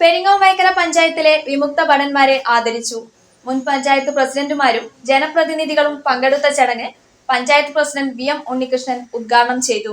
പെരിങ്ങോം മേഖല പഞ്ചായത്തിലെ വിമുക്ത ഭടന്മാരെ ആദരിച്ചു. മുൻ പഞ്ചായത്ത് പ്രസിഡന്റുമാരും ജനപ്രതിനിധികളും പങ്കെടുത്ത ചടങ്ങ് panchayat president V M Unnikrishnan ഉദ്ഘാടനം ചെയ്തു.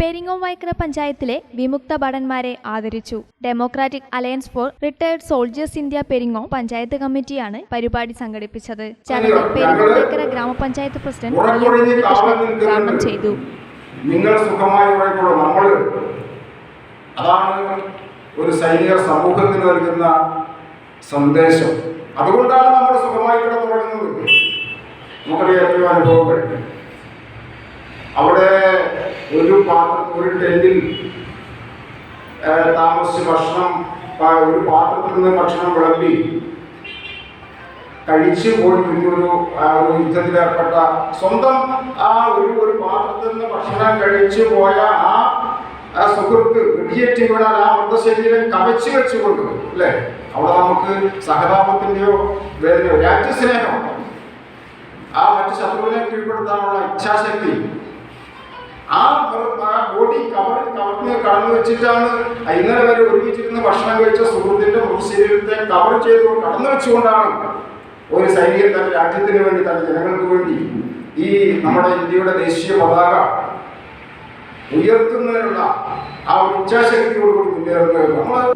Peringome Vaikkara പഞ്ചായത്തിലെ വിമുക്ത ഭടന്മാരെ ആദരിച്ചു. Democratic alliance for retired soldiers India Peringo panchayat കമ്മിറ്റിയാണ് പരിപാടി സംഘടിപ്പിച്ചത്. ചടങ്ങിൽ പെരിങ്ങോം വൈക്കര ഗ്രാമപഞ്ചായത്ത് പ്രസിഡന്റ് വി. എം ഉണ്ണികൃഷ്ണൻ ഉദ്ഘാടനം ചെയ്തു. നിങ്ങൾ സുഖമായി നമ്മൾ അതാണ് ഒരു സൈനിക സമൂഹത്തിന് നൽകുന്ന സന്ദേശം. അതുകൊണ്ടാണ് നമ്മൾ സുഖമായി കിടന്നുറങ്ങുന്നത്. നമുക്കറിയാം അനുഭവങ്ങൾ അവിടെ ഒരു പാത്രം ഒരു ടെന്റിൽ താമസിച്ച് ഭക്ഷണം ഒരു പാത്രത്തിൽ നിന്ന് ഭക്ഷണം വിളമ്പി കഴിച്ച് പോയി വലിയൊരു ഒരു യുദ്ധത്തിലേർപ്പെട്ട സ്വന്തം ആ ഒരു ഒരു പാത്രത്തിൽ നിന്ന് ഭക്ഷണം കഴിച്ചു പോയ ആ ആ സുഹൃത്ത് വെടിയേറ്റ് വീണാൽ ആ മൃതശരീരം കവച്ചു വെച്ചുകൊണ്ട് അല്ലേ? അവിടെ നമുക്ക് സഹതാപത്തിന്റെയോ വേദനയോ രാജ്യസ്നേഹം. ആ മറ്റു ശത്രുവിനെ കീഴ്പ്പെടുത്താനുള്ള ഇച്ഛാശക്തി ആ ആ ബോഡി കവർ കവർന്ന് കടന്നു വെച്ചിട്ടാണ് ഇന്നലെ വരെ ഒരുമിച്ചിരുന്ന് ഭക്ഷണം കഴിച്ച സുഹൃത്തിന്റെ മൃതശരീരത്തെ കവർ ചെയ്ത് കടന്നു വെച്ചുകൊണ്ടാണ് ഒരു സൈനികൻ തന്റെ രാജ്യത്തിന് വേണ്ടി തന്റെ ജനങ്ങൾക്ക് വേണ്ടി ഈ നമ്മുടെ ഇന്ത്യയുടെ ദേശീയ പതാക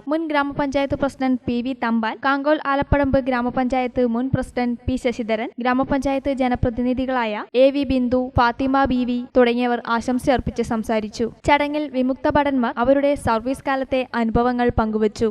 മുൻ ഗ്രാമപഞ്ചായത്ത് president P V Thampan Kankol Alappadamba ഗ്രാമപഞ്ചായത്ത് മുൻ പ്രസിഡന്റ് പി ശശിധരൻ ഗ്രാമപഞ്ചായത്ത് ജനപ്രതിനിധികളായ A V Bindu Fathima B V തുടങ്ങിയവർ ആശംസ അർപ്പിച്ച് സംസാരിച്ചു. ചടങ്ങിൽ വിമുക്ത ഭടന്മാർ അവരുടെ സർവീസ് കാലത്തെ അനുഭവങ്ങൾ പങ്കുവച്ചു.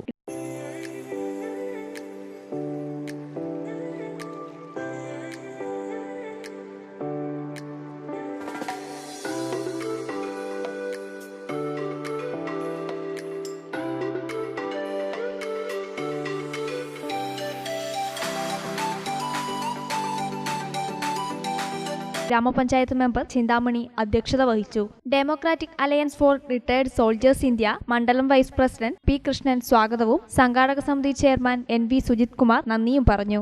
ഗ്രാമപഞ്ചായത്ത് മെമ്പർ ചിന്താമണി അധ്യക്ഷത വഹിച്ചു. Democratic alliance for retired soldiers India മണ്ഡലം വൈസ് പ്രസിഡന്റ് പി കൃഷ്ണൻ സ്വാഗതവും സംഘാടക സമിതി chairman N V Sujith Kumar നന്ദിയും പറഞ്ഞു.